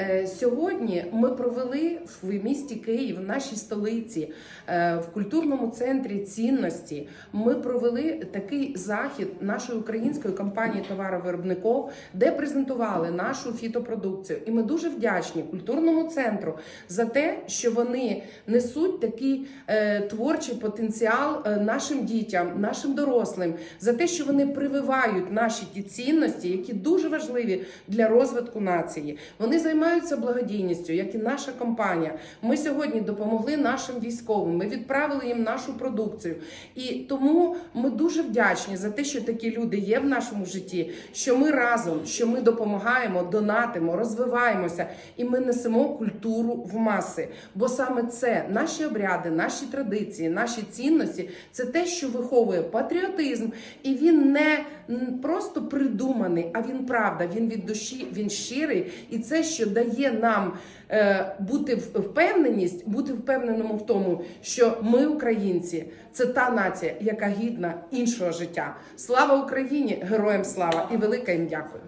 Е, Сьогодні ми провели в місті Київ, в нашій столиці, е, в культурному центрі цінності. Ми провели такий захід нашої української компанії товаровиробників, де презентували нашу фітопродукцію. І ми дуже вдячні культурному центру за те, що вони несуть такий е, творчий потенціал нашим дітям, нашим дорослим, за те, що вони прививають наші ті цінності, які дуже важливі для розвитку нації. Вони займаються благодійністю, як і наша компанія. Ми сьогодні допомогли нашим військовим. Ми відправили їм нашу продукцію. І тому ми дуже вдячні за те, що такі люди є в нашому житті, що ми разом, що ми допомагаємо, донатимо, розвиваємося, і ми несемо культуру в маси. Бо саме це наші обряди, наші традиції, наші цінності це те, що виховує патріотизм, і він не просто придуманий, а він правда, він від душі, він щирий, і це, що дає нам е, бути впевненість, бути впевненому в тому, що ми, українці, це та нація, яка гідна іншого життя. Слава Україні! Героям слава і велика їм дякую.